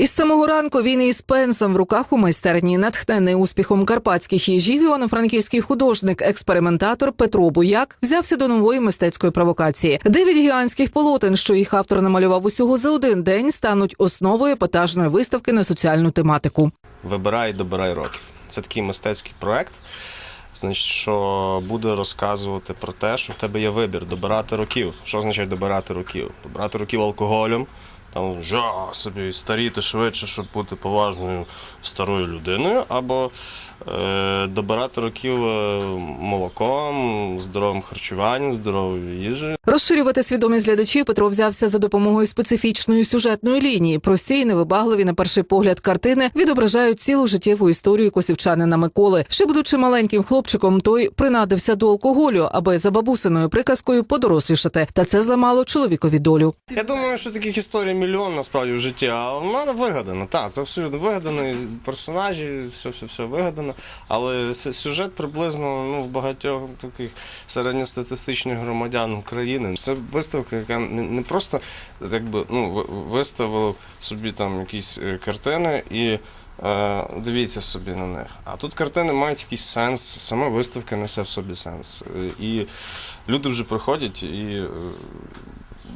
Із самого ранку він із пенсом в руках у майстерні, натхнений успіхом карпатських їжів, івано-франківський художник, експериментатор Петро Буяк взявся до нової мистецької провокації. Дев'ять гігантських полотен, що їх автор намалював усього за один день, стануть основою епатажної виставки на соціальну тематику. Вибирай, добирай років. Це такий мистецький проект, значить, що буде розказувати про те, що в тебе є вибір добирати років. Що означає добирати років? Добирати років алкоголем, там жа собі старіти швидше, щоб бути поважною старою людиною, або е, добирати років е, молоком, здоровим харчуванням, здоровою їжею. Розширювати свідомість глядачів Петро взявся за допомогою специфічної сюжетної лінії. Прості і невибагливі на перший погляд картини відображають цілу життєву історію косівчанина Миколи. Ще будучи маленьким хлопчиком, той принадився до алкоголю, аби за бабусиною приказкою подорослішати. Та це зламало чоловікові долю. Я думаю, що таких історій мільйон насправді в житті, а вона вигадана. Так, це абсолютно вигадано, персонажі, все, все, все вигадано. Але сюжет приблизно ну, в багатьох таких середньостатистичних громадян України. Це виставка, яка не, просто якби, ну, ви- виставили собі там якісь е, картини і. е, Дивіться собі на них. А тут картини мають якийсь сенс, сама виставка несе в собі сенс. Е, І люди вже приходять і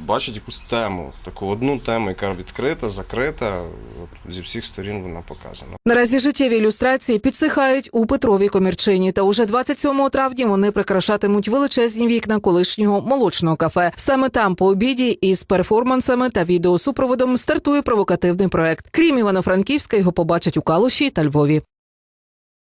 бачать якусь тему, таку одну тему, яка відкрита, закрита. От, зі всіх сторін вона показана. Наразі життєві ілюстрації підсихають у Петровій комірчині. Та уже 27 травня вони прикрашатимуть величезні вікна колишнього молочного кафе. Саме там по обіді із перформансами та відеосупроводом стартує провокативний проект. Крім Івано-Франківська, його побачать у Калуші та Львові.